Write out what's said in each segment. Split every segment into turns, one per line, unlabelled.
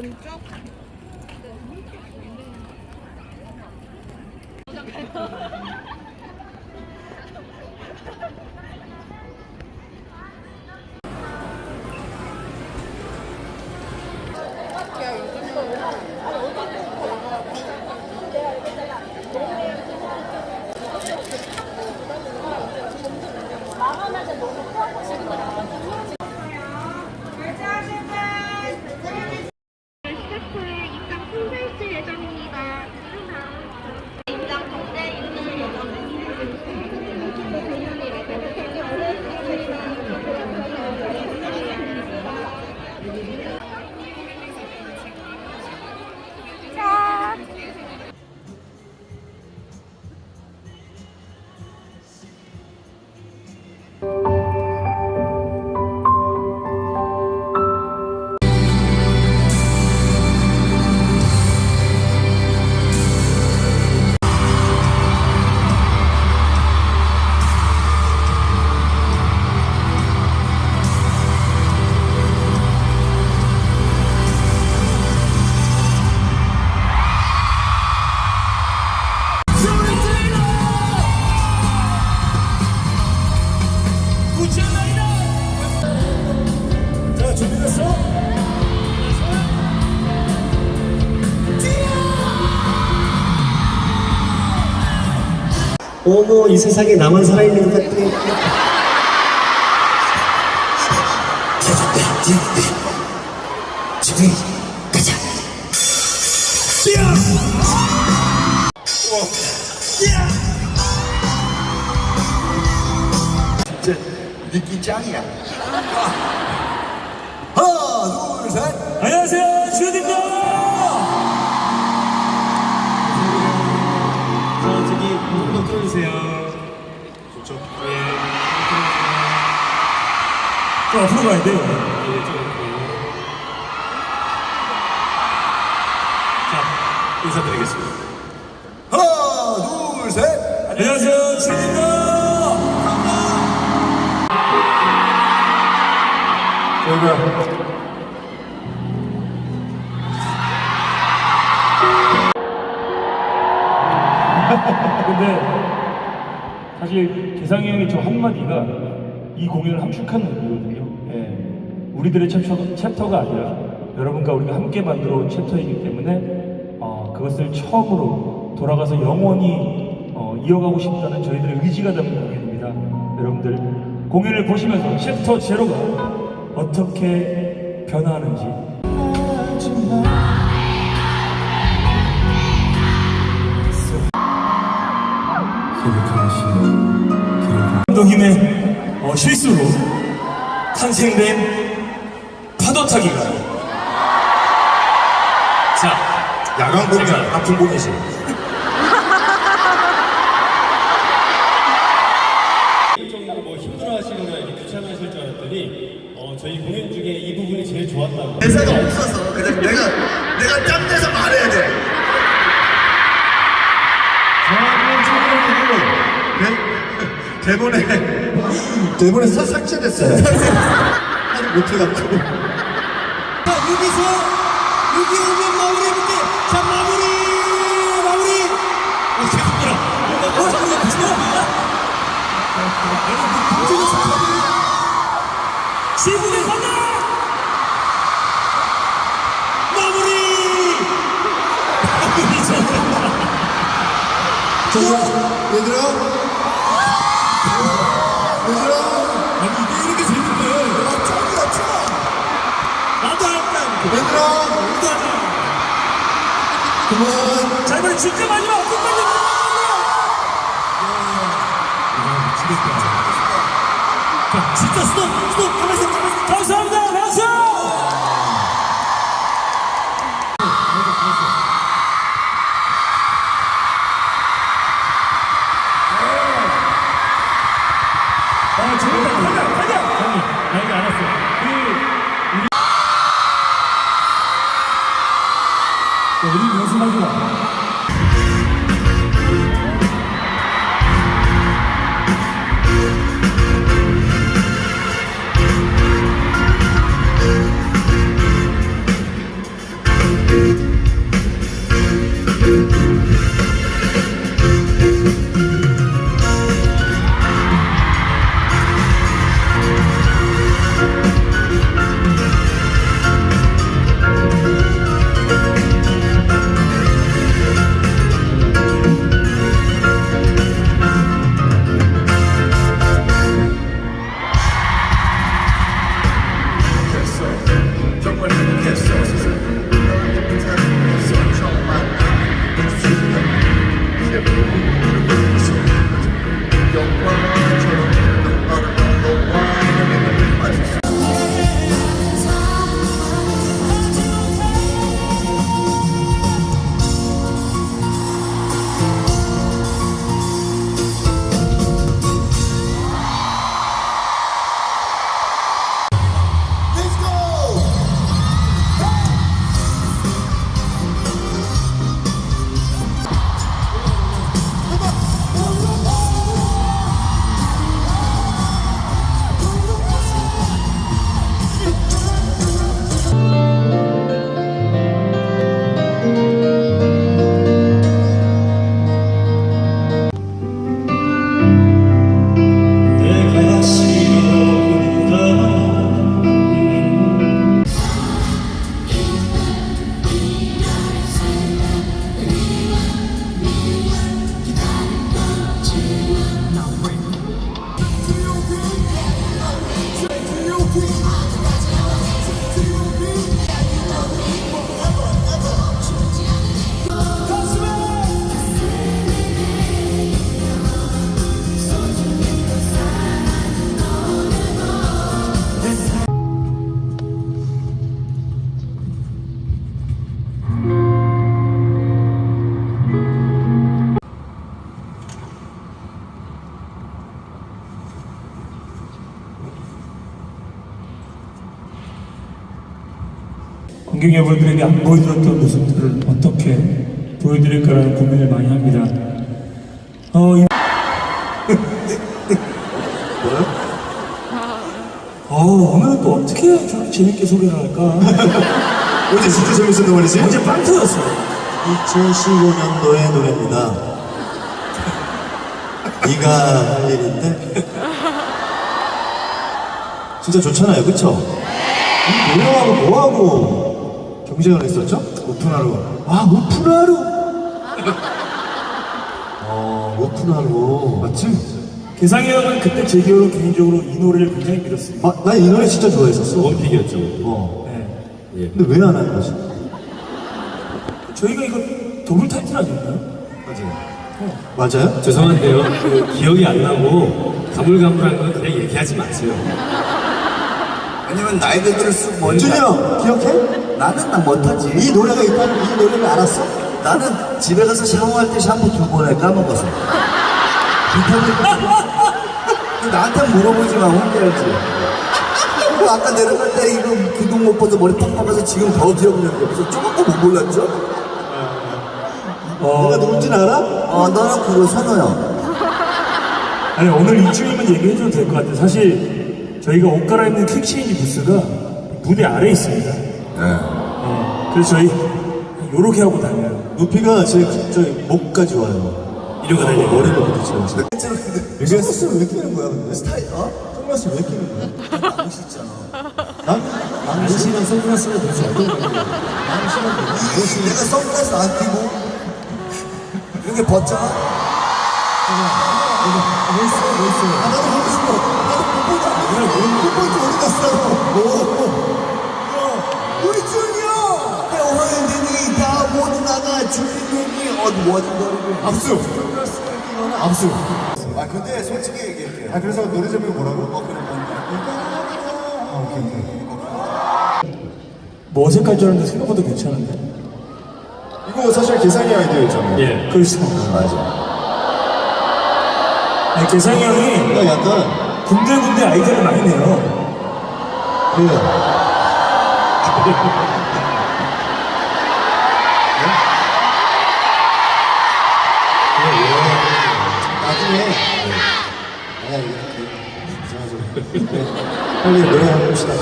왼쪽
세상에 나만 살아있는 것 같아. 준비, 가자. 진짜 느낌 짱이야. 하나, 둘, 셋.
안녕하세요, 주현입니다. 자, 저기 한번 들어주세요. 좀 앞으로 가야 돼요. 자, 인사드리겠습니다.
하나, 둘, 셋.
안녕하세요, 주현입니다.
저희가
근데 사실 개상이 형이 저 한마디가 이 공연을 함축하는 의미거든요. 예. 우리들의 챕터, 챕터 가 아니라 여러분과 우리가 함께 만들어 온 챕터이기 때문에 어, 그것을 처음으로 돌아가서 영원히 어, 이어가고 싶다는 저희들의 의지가 담긴 공연입니다. 여러분들 공연을 보시면서 챕터 제로가 어떻게 변화하는지 감독님의 어, 실수로 탄생된 파도타기가 자
야광 공연,
제가-
아픈 공이지.
좀뭐 힘들어하시거나 이렇게 귀찮아하실 줄 알았더니 어, 저희 공연 중에 이 부분이 제일 좋았다고
대사가 없어서 그냥 내가 내가 짬내서 말해야 돼. 저는 대본에 대본에 사 삭제됐어요. 하지 못해갖고.
자, 여기서 여기 오면 마무리해볼게. 자, 마무리, 마무리. 어, 죄송합니다. 어, 잠깐만, 죄송합니다. 아니, 그 공주가 sak합니다 시분의 간다! 마무리! 마무리
얘들아, 얘들아, 얘들아.
할까?
그만.
자 이번에 진짜 마지막 끝까지
자, 진짜 스톱, 스톱, 가만있
여러분들에게 안 보여드렸던 모습들을 어떻게 보여드릴까라는 고민을 많이 합니다. 어, 이... 어, 오늘은 또 어떻게 저렇게 재밌게 소개를 할까?
어제 진짜 재밌었단 말이지?
어제 빵 터졌어.
2015년도의 노래입니다. 네가 할 일인데 진짜 좋잖아요, 그쵸? 이 노래하고 뭐하고 경쟁을 했었죠?
오픈하러.
아, 오픈하루! 어, 오픈하루.
맞지?
개상이 형은 그때 제 기억으로 개인적으로 이 노래를 굉장히 믿었습니다.
아, 난 이 노래 진짜 좋아했었어.
원픽이었죠.
어.
네.
근데 왜 안 하는 거지?
저희가 이거 더블 타이틀 아닌가요?
맞아요?
죄송한데요. 그 기억이 안 나고 가물가물한 건 그냥 얘기하지 마세요.
왜냐면 나이가 들수록.
준이 형, 기억해?
나는 나 못하지.
이 노래가 있다는 이 노래를 알았어?
나는 집에 가서 샤워할 때 샴푸 두 번에 까먹어서. 비타민. 나한테 물어보지 마, 혼자 알지. 이거 아까 내려갈 때 이거 기둥 못 벗어 머리 팍 박아서 지금 더 기억나는 게 없어. 조금도 못 몰랐죠?
내가 누군지는 알아?
어, 너는 그거 선호요.
아니 오늘 이쯤이면 얘기해줘도 될 것 같아요. 사실 저희가 옷 갈아입는 퀵체인지 부스가 무대 아래에 있습니다. 네, 그래서 저희 요렇게 하고 다녀요.
높이가 제, 저 목까지 와요.
이러고 다니고.
머리를 부딪혀요. 선글라스를 왜 끼는 거야, 근데?
스타일, 어?
선글라스 왜 끼는 거야?
멋있잖아.
난, 당신이랑 선글라스가 도대체 어떤 관계야?
내가 선글라스 안 끼고 이렇게 벗잖아? 아, 나도 보고 싶어. 그래, 못 보자. 어디 갔어? 뭐? 우리 준이요! 태워는니 다 모두 나가 준이님이 어디 원거리를
압수! 압수!
아 근데 솔직히 얘기할게요 아 그래서 노래 제목이 뭐라고? 어 그래 아 오케이 오케이
뭐 어색할 줄 알았는데 생각보다 괜찮은데.
이거 사실 계산이 아이디어였잖아요
예.
그렇죠.
맞아
아니, 개상이 형이
나 약간,
군데군데 아이디어를 많이 내요.
그, 나중에, 아야, 이렇게. 이상하죠. 빨리 노래 한번 합시다.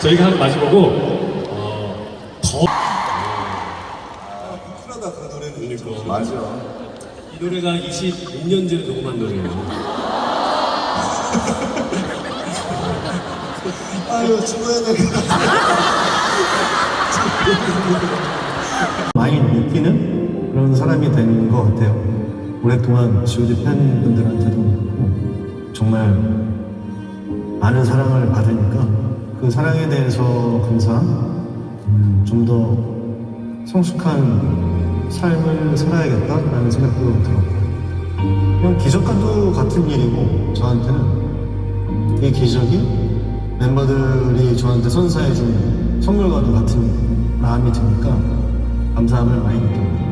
저희가 한 마주보고 어, 더
쿨하다 그 노래는. 맞아.
이 노래가 26년 전에 녹음한 노래예요.
아유 죽어야 돼
많이 느끼는 그런 사람이 된것 같아요. 오랫동안 G.O.D 팬분들한테도 그렇고 정말 많은 사랑을 받으니까 그 사랑에 대해서 감사한 음, 좀더 성숙한 삶을 살아야겠다라는 생각도 들었고 그냥 기적과도 같은 일이고 저한테는 이 기적이 멤버들이 저한테 선사해준 선물과도 같은 마음이 드니까 감사함을 많이 느낍니다.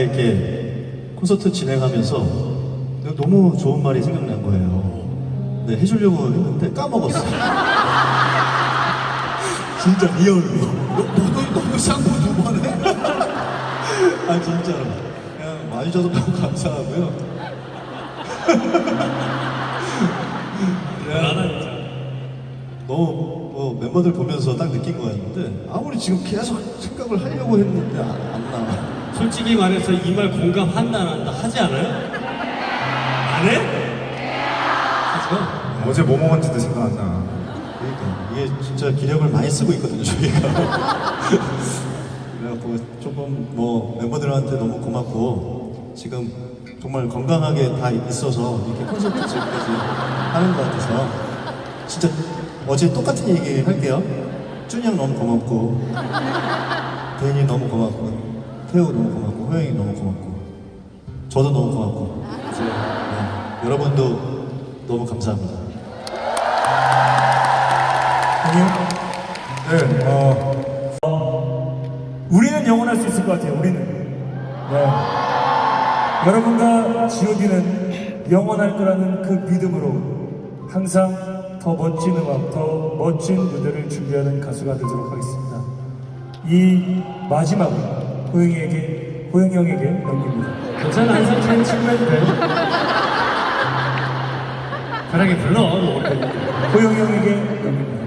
이렇게 콘서트 진행하면서 너무 좋은 말이 생각난 거예요. 네, 해주려고 했는데 까먹었어. 진짜 리얼로.
너도 너도 샴푸 두번 해?
아 진짜로. 그냥 와주셔서 너무 감사하고요.
진짜.
너무 뭐 멤버들 보면서 딱 느낀 거였는데 아무리 지금 계속 생각을 하려고 했는데 안, 안 나와.
솔직히 말해서 이 말 공감한다 안 한다 하지 않아요? 안 해? 하죠.
어제 뭐 먹었는지도 생각 안 나.
그러니까 이게 진짜 기력을 많이 쓰고 있거든요 저희가. 그래갖고 조금 뭐 멤버들한테 너무 고맙고 지금 정말 건강하게 다 있어서 이렇게 콘서트 지금까지 하는 것 같아서 진짜 어제 똑같은 얘기 할게요. 준이 형 너무 고맙고 대인이 너무 고맙고 태우 너무 고맙고 호영이 너무 고맙고 저도 너무 고맙고 네, 여러분도 너무 감사합니다.
네, 어,
우리는 영원할 수 있을 것 같아요. 우리는. 네. 여러분과 G.O.D는 영원할 거라는 그 믿음으로 항상 더 멋진 음악, 더 멋진 무대를 준비하는 가수가 되도록 하겠습니다. 이 마지막은 호영이에게, 호영이 형에게 넘깁니다.
괜찮아 항상 잘 친구해도 돼. 편하게 불러. 뭐.
호영이 형에게 넘깁니다.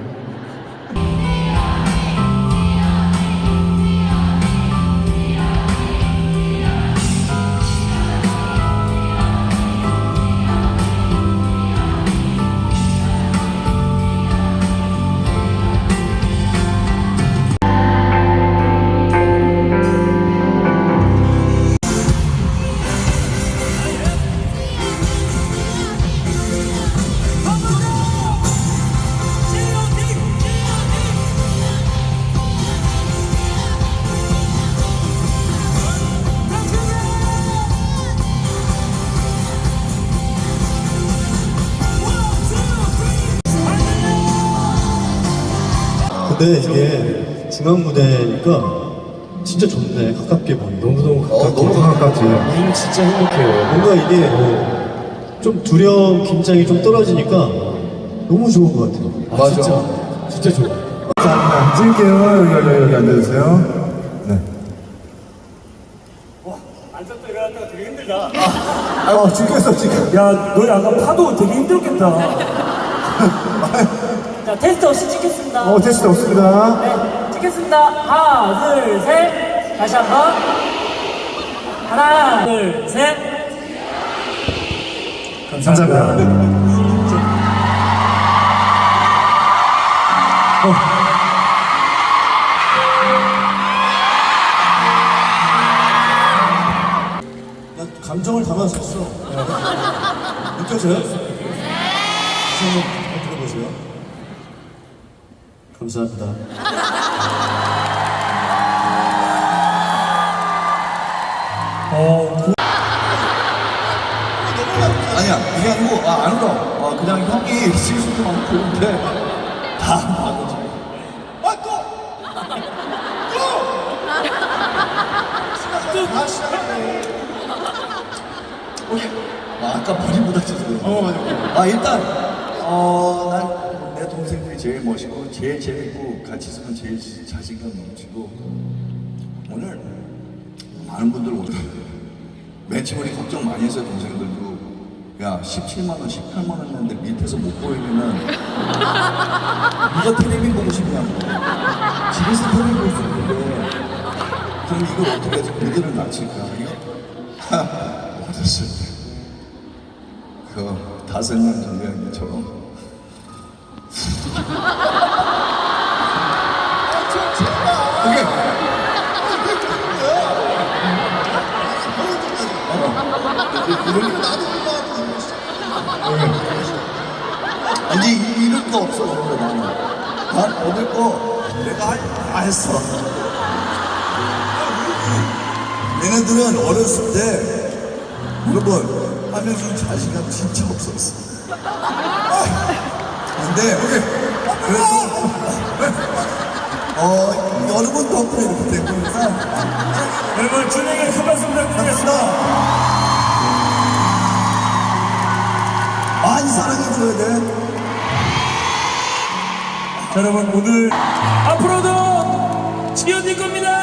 근데 이게 중앙 무대니까 진짜 좋네 가깝게 보니 너무 너무
어, 너무 가깝지.
우리는 진짜 행복해요 뭔가 이게 좀 두려움 긴장이 좀 떨어지니까 너무 좋은 것 같아요
맞아.
진짜 진짜 좋아
자, 앉을게요. 여기, 여기, 여기 앉아주세요. 네.
앉았다 일어났다가 되게 힘들다.
아, 죽겠어, 지금.
야, 너 아까 파도 되게 힘들었겠다.
자, 테스트 없이 찍겠습니다.
어, 테스트 없습니다.
네, 찍겠습니다. 하나, 둘, 셋. 다시 한 번. 하나, 둘, 셋.
감사합니다.
나 감정을 담아서 했어 느껴져요? 들어보세요 감사합니다
어,
아니야 그게 아니고 아 아니다. 아 그냥 형이 실수도 많고 근데 다 봐가지고. 아 또. 또. 다 시작하네. 오케이. 아, 아까 머리 부닥쳐서 그래. 어 맞아. 아 일단 어난 내 동생들이 제일 멋있고 제일 재밌고 같이 있으면 제일 자신감 넘치고 오늘 많은 분들 오늘 맨 처음에 걱정 많이 했어요 동생들도. 야 17만 원 18만 원 했는데 밑에서 못 보이면은 누가 텔레비 보고 싶냐고 집에서 텔레비 볼수 있는데. 그럼 이걸 어떻게 해서 무대를 낮출까? 이거? 어렸을 때그 다섯 년 전에 처럼 이런 거 나도 얼마나 이제 이- 잃을 거 없어 나는 난 얻을 거 내가 할- 다 했어. 얘네들은 어렸을 때 여러분 하면서 자신감 진짜 없었어. 근데 그래서 어 여러분 덕분에 이렇게 된 거니까
여러분, 준영에게 큰 박수 부탁드리겠습니다.
많이 사랑해줘야 돼.
자, 여러분 오늘 앞으로도 지연님 겁니다.